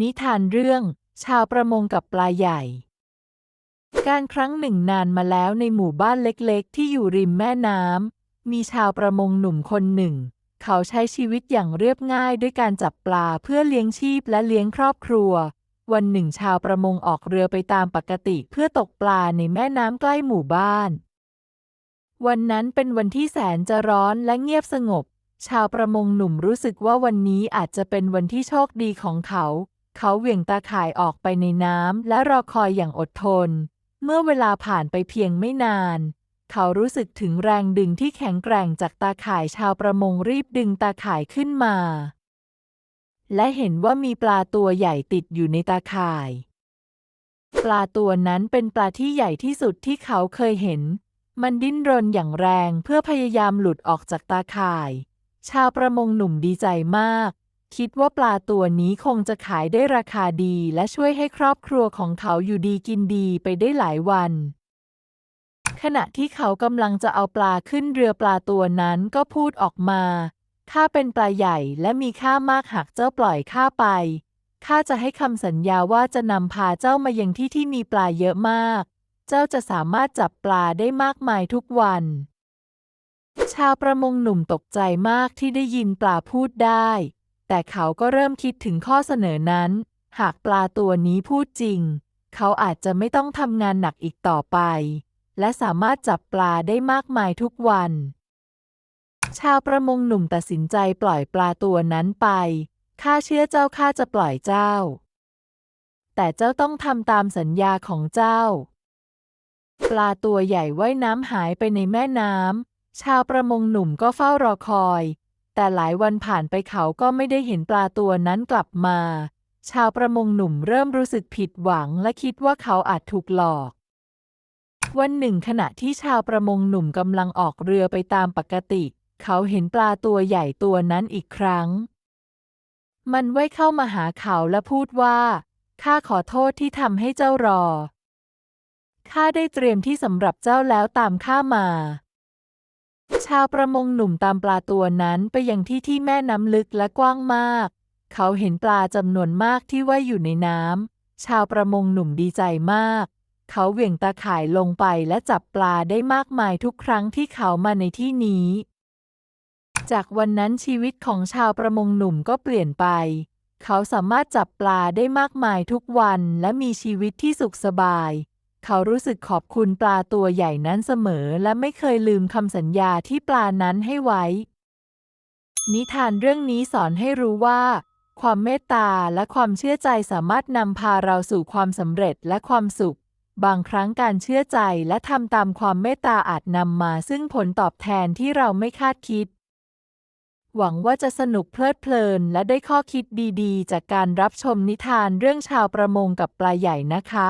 นิทานเรื่อง ชาวประมงกับปลาใหญ่ การครั้งหนึ่งนานมาแล้วในหมู่บ้านเล็กๆ ที่อยู่ริมแม่น้ำมีชาวประมงหนุ่มคนหนึ่ง เขาใช้ชีวิตอย่างเรียบง่ายด้วยการจับปลาเพื่อเลี้ยงชีพและเลี้ยงครอบครัว วันหนึ่งชาวประมงออกเรือไปตามปกติเพื่อตกปลาในแม่น้ำใกล้หมู่บ้าน วันนั้นเป็นวันที่แสนจะร้อนและเงียบสงบชาวประมงหนุ่มรู้สึกว่าวันนี้อาจจะเป็นวันที่โชคดีของเขา เขาเหวี่ยงตาข่ายออกไปในน้ำและรอคอยอย่างอดทน เมื่อเวลาผ่านไปเพียงไม่นาน เขารู้สึกถึงแรงดึงที่แข็งแกร่งจากตาข่ายชาวประมงรีบดึงตาข่ายขึ้นมา และเห็นว่ามีปลาตัวใหญ่ติดอยู่ในตาข่าย ปลาตัวนั้นเป็นปลาที่ใหญ่ที่สุดที่เขาเคยเห็น มันดิ้นรนอย่างแรงเพื่อพยายามหลุดออกจากตาข่าย ชาวประมงหนุ่มดีใจมาก คิดว่าปลาตัวนี้คงจะขายได้ราคาดีและช่วยให้ครอบครัวของเขาอยู่ดีกินดีไปได้หลายวัน ขณะที่เขากำลังจะเอาปลาขึ้นเรือปลาตัวนั้นก็พูดออกมาข้าเป็นปลาใหญ่และมีค่ามากหากเจ้าปล่อยข้าไป ข้าจะให้คำสัญญาว่าจะนำพาเจ้ามายังที่ที่มีปลาเยอะมาก เจ้าจะสามารถจับปลาได้มากมายทุกวัน ชาวประมงหนุ่มตกใจมากที่ได้ยินปลาพูดได้ แต่เขาก็เริ่มคิดถึงข้อเสนอนั้น หากปลาตัวนี้พูดจริง เขาอาจจะไม่ต้องทำงานหนักอีกต่อไป และสามารถจับปลาได้มากมายทุกวัน ชาวประมงหนุ่มตัดสินใจปล่อยปลาตัวนั้นไป ข้าเชื่อเจ้าข้าจะปล่อยเจ้า แต่เจ้าต้องทำตามสัญญาของเจ้า ปลาตัวใหญ่ว่ายน้ำหายไปในแม่น้ำชาวประมงหนุ่มก็เฝ้ารอคอย แต่หลายวันผ่านไปเขาก็ไม่ได้เห็นปลาตัวนั้นกลับมา ชาวประมงหนุ่มเริ่มรู้สึกผิดหวังและคิดว่าเขาอาจถูกหลอก วันหนึ่งขณะที่ชาวประมงหนุ่มกำลังออกเรือไปตามปกติ เขาเห็นปลาตัวใหญ่ตัวนั้นอีกครั้ง มันว่ายเข้ามาหาเขาและพูดว่าข้าขอโทษที่ทำให้เจ้ารอข้าได้เตรียมที่สำหรับเจ้าแล้วตามข้ามา ชาวประมงหนุ่มตามปลาตัวนั้นไปยังที่ที่แม่น้ำลึกและกว้างมาก เขาเห็นปลาจำนวนมากที่ว่ายอยู่ในน้ำ ชาวประมงหนุ่มดีใจมาก เขาเหวี่ยงตาข่ายลงไปและจับปลาได้มากมายทุกครั้งที่เขามาในที่นี้ จากวันนั้นชีวิตของชาวประมงหนุ่มก็เปลี่ยนไป เขาสามารถจับปลาได้มากมายทุกวันและมีชีวิตที่สุขสบาย เขารู้สึกขอบคุณปลาตัวใหญ่นั้นเสมอ และไม่เคยลืมคำสัญญาที่ปลานั้นให้ไว้ นิทานเรื่องนี้สอนให้รู้ว่า ความเมตตาและความเชื่อใจสามารถนำพาเราสู่ความสำเร็จและความสุข บางครั้งการเชื่อใจและทำตามความเมตตาอาจนำมาซึ่งผลตอบแทนที่เราไม่คาดคิด หวังว่าจะสนุกเพลิดเพลิน และได้ข้อคิดดีๆ จากการรับชมนิทานเรื่องชาวประมงกับปลาใหญ่นะคะ